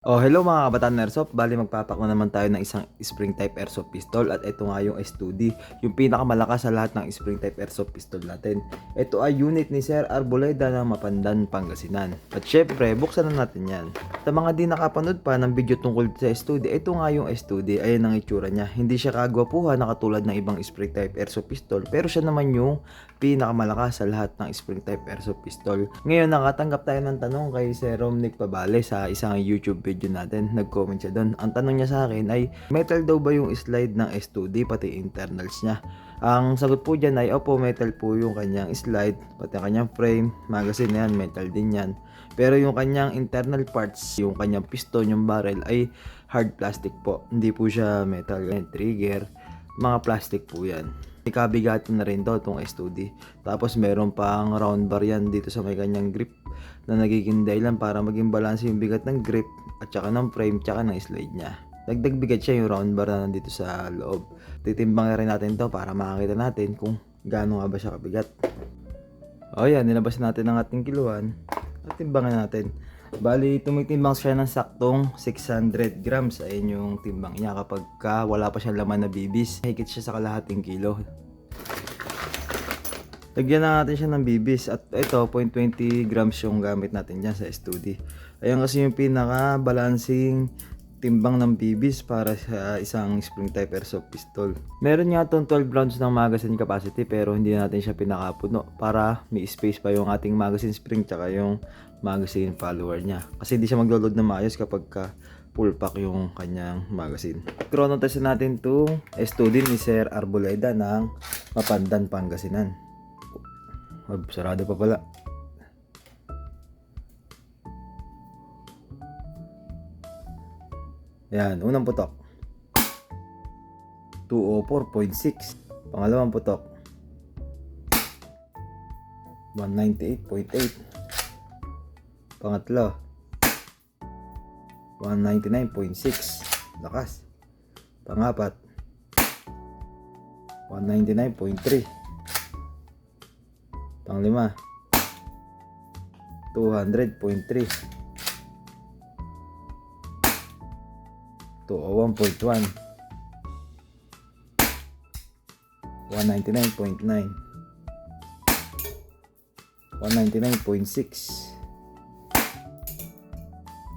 Oh, hello mga kabataan Airsoft. Bali magpapak na naman tayo ng isang spring type airsoft pistol at ito nga yung S2D, yung pinakamalakas sa lahat ng spring type airsoft pistol natin. Ito ay unit ni Sir Arboleda ng Mapandan, Pangasinan. At syempre, buksan na natin yan. Sa mga di nakapanood pa ng video tungkol sa S2D, ito nga yung S2D, ayan ang itsura niya. Hindi siya kagwapuhan na katulad ng ibang spring type airsoft pistol, pero siya naman yung pinakamalakas sa lahat ng spring type airsoft pistol. Ngayon, nakatanggap tayo ng tanong kay Sir Romnick Pabale sa isang YouTube natin. Nag-comment siya doon. Ang tanong niya sa akin ay, metal daw ba yung slide ng S2D pati internals niya? Ang sagot po dyan ay, opo, metal po yung kanyang slide, pati ang kanyang frame, magazine yan, metal din yan. Pero yung kanyang internal parts, yung kanyang piston, yung barrel ay hard plastic po. Hindi po siya metal. Trigger, mga plastic po yan. Ikabigatin na rin daw itong S2D. Tapos meron pang round bar yan dito sa may kanyang grip na nagiging dahilan para maging balance yung bigat ng grip at saka ng frame tsaka ng slide niya. Dagdag bigat siya yung round bar na nandito sa loob. Titimbang rin natin to para makakita natin kung gaano nga ba siya kabigat. O yan, nilabas natin ang ating kiluan at timbangan natin. Bali, tumitimbang siya ng saktong 600 grams. Ayun yung timbang niya kapag ka wala pa siyang laman na bibis. Higit siya sa kalahating kilo. Lagyan na natin siya ng bibis at ito 0.20 grams yung gamit natin dyan sa S2D. Ayan kasi yung pinaka balancing timbang ng bibis para sa isang spring type airsoft pistol. Meron nga itong 12 rounds ng magazine capacity pero hindi natin siya pinakapuno para may space pa yung ating magazine spring tsaka yung magazine follower niya. Kasi hindi siya maglo-load na maayos kapag ka full pack yung kanyang magazine. Chrono test natin itong S2D ni Sir Arboleda ng Mapandan, Pangasinan. Oh, sarado pa pala. Yan, unang putok. 204.6. Pangalawang putok. 198.8. Pangatlo. 199.6. Lakas. Pangapat. 199.3. Panglima. 200.3. 201.1 199.9 199.6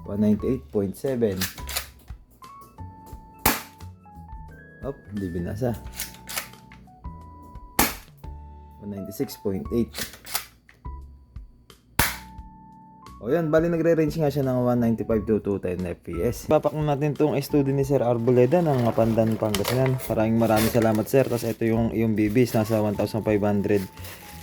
198.7 Op, hindi binasa 196.8 O yan, bali nagre-range nga siya ng 195 to 210 FPS. Papak na natin tong S2D ni Sir Arboleda ng Pandan, Pangasinan. Maraming maraming salamat sir. Tapos ito yung, yung BBs, nasa 1,500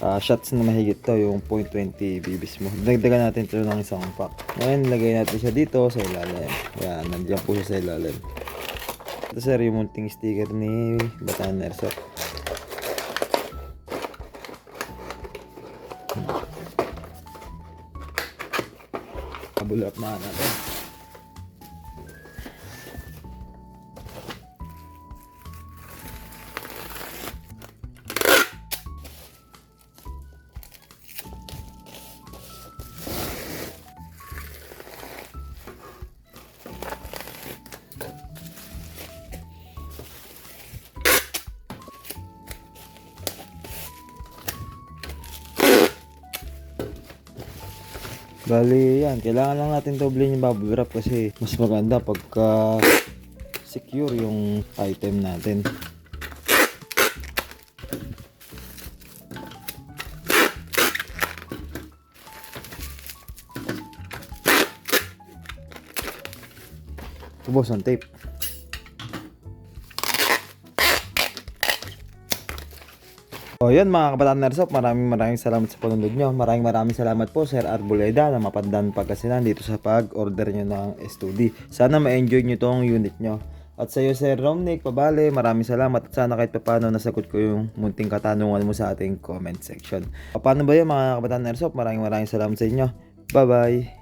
ah, shots na mahigit to, yung .20 BBs mo. Dagdagan natin ito ng isang pack. Ngayon, lagay natin siya dito sa ilalim. Yan, nandiyan po siya sa ilalim. Ito sir, yung munting sticker ni Bataan Airsoft. Kabulap na natin. Bali, yan. Kailangan lang natin doublein yung bubble wrap kasi mas maganda pagka secure yung item natin. Ubos ang tape. O yun mga kabataan Airsoft, maraming maraming salamat sa panunod nyo. Maraming maraming salamat po Sir Arboleda na mapandan pagkasinan dito sa pag-order nyo ng S2D. Sana ma-enjoy nyo tong unit nyo. At sa iyo Sir Romnick, pabale, maraming salamat at sana kahit paano nasagot ko yung munting katanungan mo sa ating comment section. Paano ba yun mga kabataan Airsoft? Maraming maraming salamat sa inyo. Bye bye!